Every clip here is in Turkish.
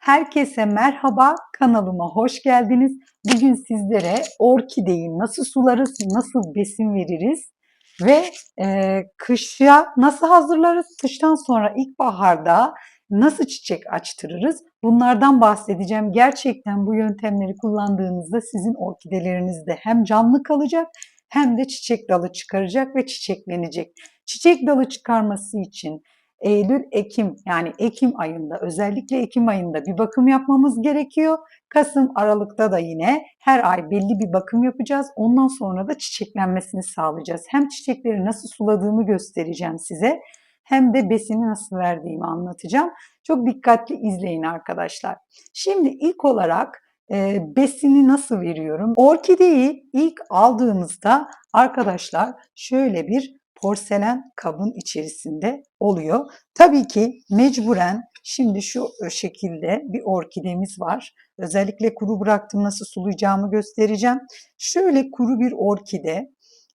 Herkese merhaba, kanalıma hoş geldiniz. Bugün sizlere orkideyi nasıl sularız, nasıl besin veririz ve e, kışa nasıl hazırlarız, kıştan sonra ilkbaharda nasıl çiçek açtırırız bunlardan bahsedeceğim. Gerçekten bu yöntemleri kullandığınızda sizin orkidelerinizde hem canlı kalacak hem de çiçek dalı çıkaracak ve çiçeklenecek. Çiçek dalı çıkarması için Eylül, Ekim yani Ekim ayında özellikle Ekim ayında bir bakım yapmamız gerekiyor. Kasım, Aralık'ta da yine her ay belli bir bakım yapacağız. Ondan sonra da çiçeklenmesini sağlayacağız. Hem çiçekleri nasıl suladığımı göstereceğim size hem de besini nasıl verdiğimi anlatacağım. Çok dikkatli izleyin arkadaşlar. Şimdi ilk olarak e, besini nasıl veriyorum? Orkideyi ilk aldığımızda arkadaşlar şöyle bir porselen kabın içerisinde oluyor. Tabii ki mecburen şimdi şu şekilde bir orkidemiz var. Özellikle kuru bıraktım nasıl sulayacağımı göstereceğim. Şöyle kuru bir orkide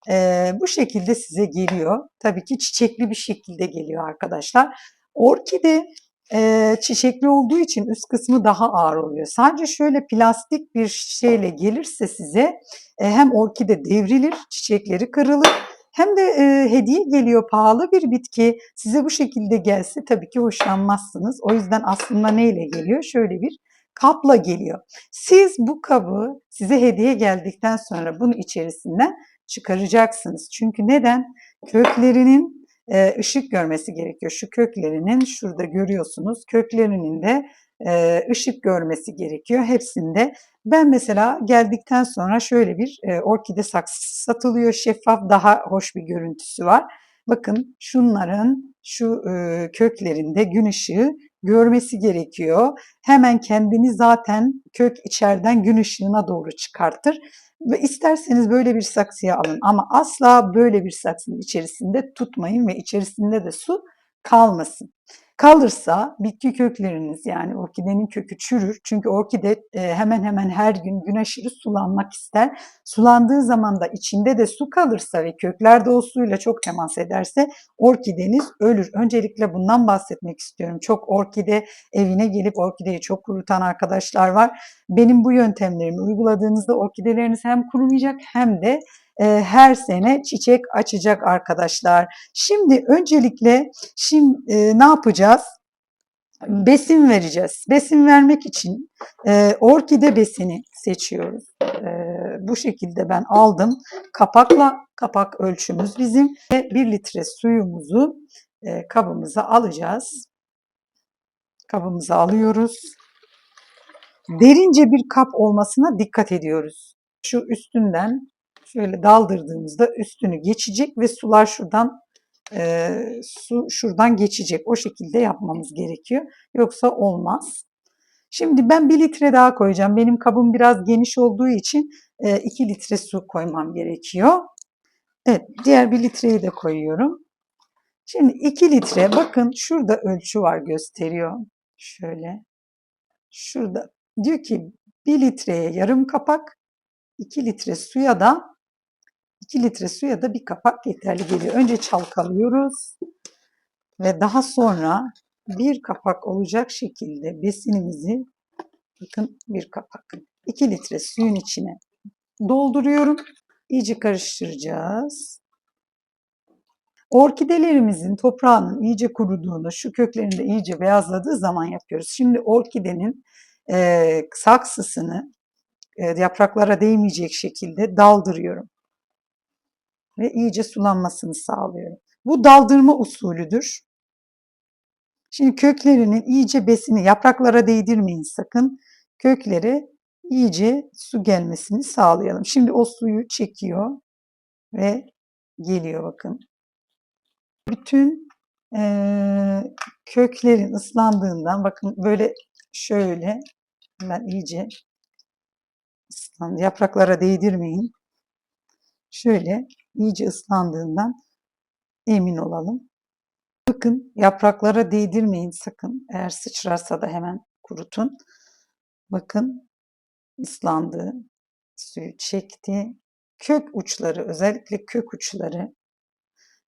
e, bu şekilde size geliyor. Tabii ki çiçekli bir şekilde geliyor arkadaşlar. Orkide e, çiçekli olduğu için üst kısmı daha ağır oluyor. Sadece şöyle plastik bir şeyle gelirse size e, hem orkide devrilir, çiçekleri kırılır hem de e, hediye geliyor pahalı bir bitki. Size bu şekilde gelse tabii ki hoşlanmazsınız. O yüzden aslında neyle geliyor? Şöyle bir kapla geliyor. Siz bu kabı size hediye geldikten sonra bunu içerisinden çıkaracaksınız. Çünkü neden? Köklerinin e, ışık görmesi gerekiyor. Şu köklerinin şurada görüyorsunuz. Köklerinin de e, ışık görmesi gerekiyor. Hepsinde ben mesela geldikten sonra şöyle bir orkide saksısı satılıyor. Şeffaf daha hoş bir görüntüsü var. Bakın şunların şu köklerinde gün ışığı görmesi gerekiyor. Hemen kendini zaten kök içeriden gün ışığına doğru çıkartır. Ve isterseniz böyle bir saksıya alın ama asla böyle bir saksının içerisinde tutmayın ve içerisinde de su kalmasın. Kalırsa bitki kökleriniz yani orkidenin kökü çürür. Çünkü orkide e, hemen hemen her gün gün aşırı sulanmak ister. Sulandığı zaman da içinde de su kalırsa ve kökler de o suyla çok temas ederse orkideniz ölür. Öncelikle bundan bahsetmek istiyorum. Çok orkide evine gelip orkideyi çok kurutan arkadaşlar var. Benim bu yöntemlerimi uyguladığınızda orkideleriniz hem kurumayacak hem de e, her sene çiçek açacak arkadaşlar. Şimdi öncelikle şimdi e, ne yapacağız? Besin vereceğiz. Besin vermek için e, orkide besini seçiyoruz. E, bu şekilde ben aldım. Kapakla, kapak ölçümüz bizim. Ve 1 litre suyumuzu e, kabımıza alacağız. Kabımıza alıyoruz. Derince bir kap olmasına dikkat ediyoruz. Şu üstünden şöyle daldırdığımızda üstünü geçecek ve sular şuradan e, su şuradan geçecek. O şekilde yapmamız gerekiyor. Yoksa olmaz. Şimdi ben bir litre daha koyacağım. Benim kabım biraz geniş olduğu için e, 2 litre su koymam gerekiyor. Evet, diğer bir litreyi de koyuyorum. Şimdi 2 litre, bakın şurada ölçü var gösteriyor. Şöyle, şurada diyor ki 1 litreye yarım kapak, 2 litre suya da 2 litre suya da bir kapak yeterli geliyor. Önce çalkalıyoruz ve daha sonra bir kapak olacak şekilde besinimizi bakın bir kapak 2 litre suyun içine dolduruyorum. İyice karıştıracağız. Orkidelerimizin toprağının iyice kuruduğunu, şu köklerinde iyice beyazladığı zaman yapıyoruz. Şimdi orkidenin e, saksısını e, yapraklara değmeyecek şekilde daldırıyorum ve iyice sulanmasını sağlıyorum. Bu daldırma usulüdür. Şimdi köklerinin iyice besini yapraklara değdirmeyin sakın. Köklere iyice su gelmesini sağlayalım. Şimdi o suyu çekiyor ve geliyor bakın. Bütün e, köklerin ıslandığından bakın böyle şöyle ben iyice ıslandı. Yapraklara değdirmeyin. Şöyle iyice ıslandığından emin olalım. Bakın yapraklara değdirmeyin sakın. Eğer sıçrarsa da hemen kurutun. Bakın ıslandı. Suyu çekti. Kök uçları özellikle kök uçları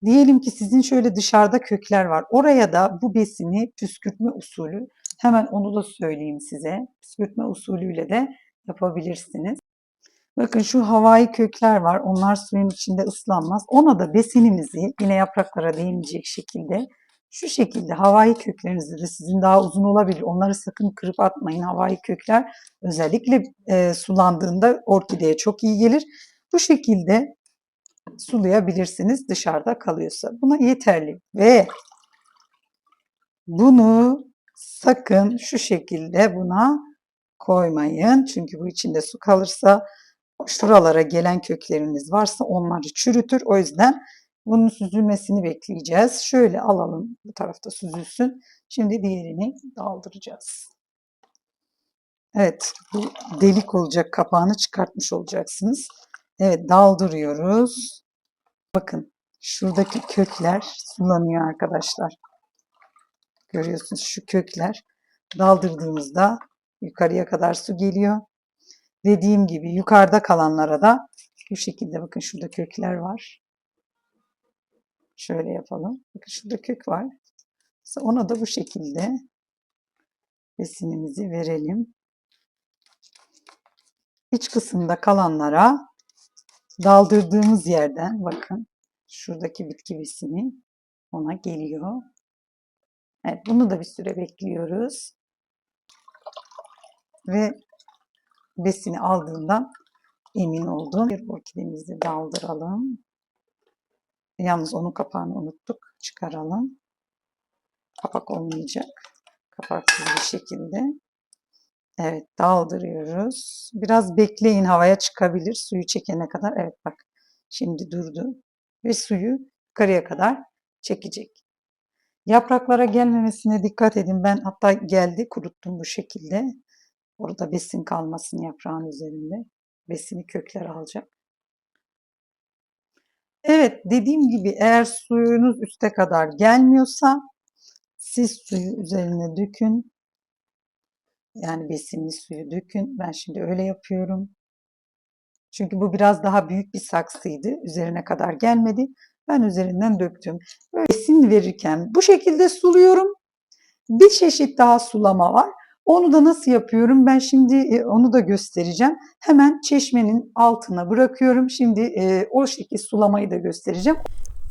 Diyelim ki sizin şöyle dışarıda kökler var. Oraya da bu besini püskürtme usulü Hemen onu da söyleyeyim size. Püskürtme usulüyle de yapabilirsiniz. Bakın şu havai kökler var. Onlar suyun içinde ıslanmaz. Ona da besinimizi yine yapraklara değmeyecek şekilde şu şekilde havai köklerinizi de sizin daha uzun olabilir. Onları sakın kırıp atmayın. Havai kökler özellikle e, sulandığında orkideye çok iyi gelir. Bu şekilde sulayabilirsiniz dışarıda kalıyorsa. Buna yeterli. Ve bunu sakın şu şekilde buna koymayın. Çünkü bu içinde su kalırsa şuralara gelen kökleriniz varsa onları çürütür. O yüzden bunun süzülmesini bekleyeceğiz. Şöyle alalım bu tarafta süzülsün. Şimdi diğerini daldıracağız. Evet bu delik olacak kapağını çıkartmış olacaksınız. Evet daldırıyoruz. Bakın şuradaki kökler sulanıyor arkadaşlar. Görüyorsunuz şu kökler daldırdığımızda yukarıya kadar su geliyor. Dediğim gibi yukarıda kalanlara da bu şekilde bakın şurada kökler var. Şöyle yapalım. Bakın şurada kök var. Ona da bu şekilde besinimizi verelim. İç kısımda kalanlara daldırdığımız yerden bakın şuradaki bitki besini ona geliyor. Evet bunu da bir süre bekliyoruz. Ve besini aldığından emin oldum. Bir orkidemizi daldıralım. Yalnız onun kapağını unuttuk. Çıkaralım. Kapak olmayacak. Kapaksız bir şekilde. Evet daldırıyoruz. Biraz bekleyin havaya çıkabilir suyu çekene kadar. Evet bak şimdi durdu. Ve suyu yukarıya kadar çekecek. Yapraklara gelmemesine dikkat edin. Ben hatta geldi kuruttum bu şekilde. Orada besin kalmasın yaprağın üzerinde. Besini kökler alacak. Evet dediğim gibi eğer suyunuz üste kadar gelmiyorsa siz suyu üzerine dökün. Yani besinli suyu dökün. Ben şimdi öyle yapıyorum. Çünkü bu biraz daha büyük bir saksıydı. Üzerine kadar gelmedi. Ben üzerinden döktüm. Böyle besin verirken bu şekilde suluyorum. Bir çeşit daha sulama var. Onu da nasıl yapıyorum? Ben şimdi e, onu da göstereceğim. Hemen çeşmenin altına bırakıyorum. Şimdi e, o şekilde sulamayı da göstereceğim.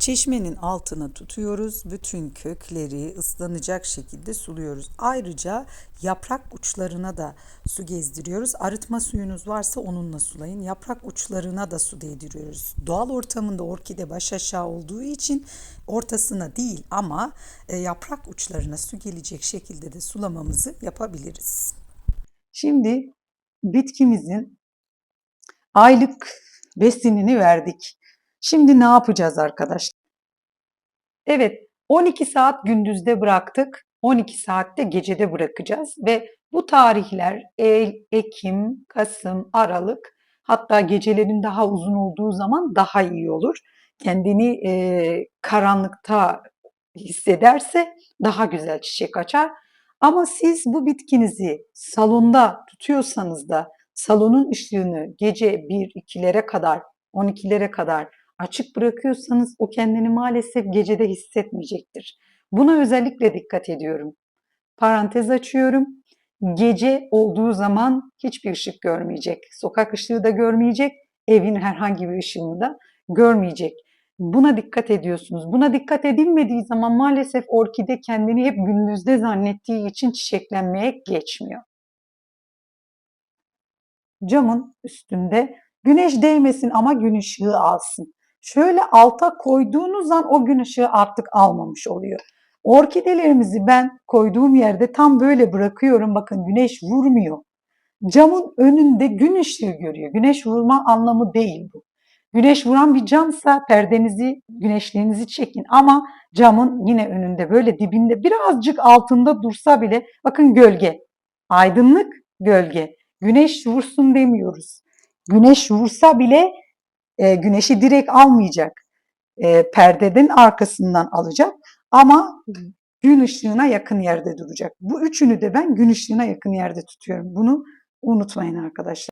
Çeşmenin altına tutuyoruz. Bütün kökleri ıslanacak şekilde suluyoruz. Ayrıca yaprak uçlarına da su gezdiriyoruz. Arıtma suyunuz varsa onunla sulayın. Yaprak uçlarına da su değdiriyoruz. Doğal ortamında orkide baş aşağı olduğu için ortasına değil ama e, yaprak uçlarına su gelecek şekilde de sulamamızı yapabiliriz. Şimdi bitkimizin aylık besinini verdik. Şimdi ne yapacağız arkadaşlar? Evet, 12 saat gündüzde bıraktık. 12 saatte gecede bırakacağız ve bu tarihler Eylül, Ekim, Kasım, Aralık hatta gecelerin daha uzun olduğu zaman daha iyi olur. Kendini e, karanlıkta hissederse daha güzel çiçek açar. Ama siz bu bitkinizi salonda tutuyorsanız da salonun ışığını gece 1-2'lere kadar, 12'lere kadar açık bırakıyorsanız o kendini maalesef gecede hissetmeyecektir. Buna özellikle dikkat ediyorum. Parantez açıyorum. Gece olduğu zaman hiçbir ışık görmeyecek. Sokak ışığı da görmeyecek. Evin herhangi bir ışığını da görmeyecek. Buna dikkat ediyorsunuz. Buna dikkat edilmediği zaman maalesef orkide kendini hep gündüzde zannettiği için çiçeklenmeye geçmiyor. Camın üstünde güneş değmesin ama gün ışığı alsın. Şöyle alta koyduğunuz an o gün ışığı artık almamış oluyor. Orkidelerimizi ben koyduğum yerde tam böyle bırakıyorum. Bakın güneş vurmuyor. Camın önünde gün ışığı görüyor. Güneş vurma anlamı değil bu. Güneş vuran bir camsa perdenizi, güneşliğinizi çekin ama camın yine önünde böyle dibinde birazcık altında dursa bile bakın gölge. Aydınlık gölge. Güneş vursun demiyoruz. Güneş vursa bile e, güneşi direkt almayacak. E, perdenin arkasından alacak ama gün ışığına yakın yerde duracak. Bu üçünü de ben gün ışığına yakın yerde tutuyorum. Bunu unutmayın arkadaşlar.